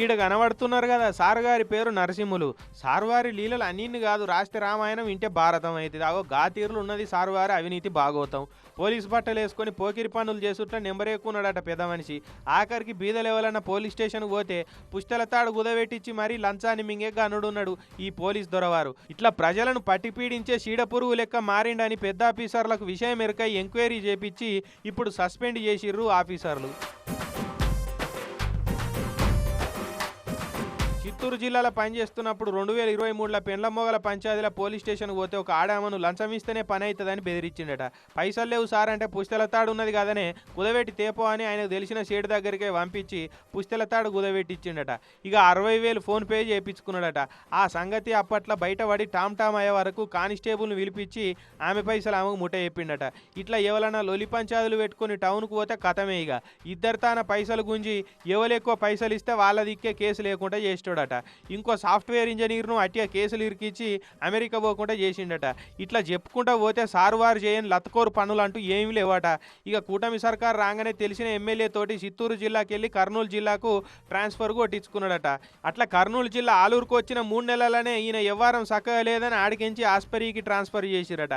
ఈడ కనబడుతున్నారు కదా సార్ గారి పేరు నరసింహులు. సార్వారి లీలలు అన్నిన్ని కాదు రాష్ట్ర రామాయణం ఇంటే భారతం అవుతుంది అగో గాతీరులు ఉన్నది సార్వారి అవినీతి భాగవతం పోలీస్ బట్టలు వేసుకొని పోకిరి పనులు చేస్తుంటే నెంబరేక్కున్నాడట పెద్ద మనిషి. ఆఖరికి బీదలు ఎవరన్నా పోలీస్ స్టేషన్ పోతే పుస్తల తాడు కుదబెట్టించి మరీ లంచాన్ని మింగే గనుడున్నాడు ఈ పోలీస్ దొరవారు. ఇట్లా ప్రజలను పట్టిపీడించే చీడ పురుగు లెక్క మారిండని పెద్ద ఆఫీసర్లకు విషయం ఎరకై ఎంక్వైరీ చేపించి ఇప్పుడు సస్పెండ్ చేసిర్రు ఆఫీసర్లు. చిత్తూరు జిల్లాలో పనిచేస్తున్నప్పుడు రెండు వేల ఇరవై మూడులో పెండ్లమొగల పంచాయతీల పోలీస్ స్టేషన్కి పోతే ఒక ఆడామను లంచం ఇస్తేనే పని అవుతుందని బెదిరించిండట. పైసలు లేవు సార్ అంటే పుస్తెలతాడు ఉన్నది కదనే కుదవెట్టి తేపో అని ఆయనకు తెలిసిన షేడ్ దగ్గరికే పంపించి పుస్తెలతాడు తాడు ఇక అరవై వేలు ఫోన్ పే చేయించుకున్నాడట. ఆ సంగతి అప్పట్లో బయటపడి టామ్ టామ్ అయ్యే వరకు కానిస్టేబుల్ని పిలిపించి ఆమె పైసలు ఆమెకు ముట్ట చెప్పిండట. ఇట్లా ఎవరన్నా లొలి పంచాయతీలు పెట్టుకుని టౌన్కు పోతే కథమే ఇక. ఇద్దరు తాన పైసలు గుంజి ఎవరు ఎక్కువ పైసలు ఇస్తే వాళ్ళ దిక్కే కేసు లేకుండా చేస్తాడట ఇంకో సాఫ్ట్వేర్ ఇంజనీర్ను అట్టిగా కేసులు ఇరికిచ్చి అమెరికా పోకుండా చేసిండట. ఇట్లా చెప్పుకుంటా పోతే సారువారు చేయని లతకోరు పనులు అంటూ ఏమీ లేవట. ఇక కూటమి సర్కార్ రాగానే తెలిసిన ఎమ్మెల్యే తోటి చిత్తూరు జిల్లాకి వెళ్ళి కర్నూలు జిల్లాకు ట్రాన్స్ఫర్ కొట్టించుకున్నాడట. అట్లా కర్నూలు జిల్లా ఆలూరుకు వచ్చిన మూడు నెలలనే ఈయన ఎవ్వారం చక్కగా లేదని ఆడికించి ఆస్పరికి ట్రాన్స్ఫర్ చేసిరట.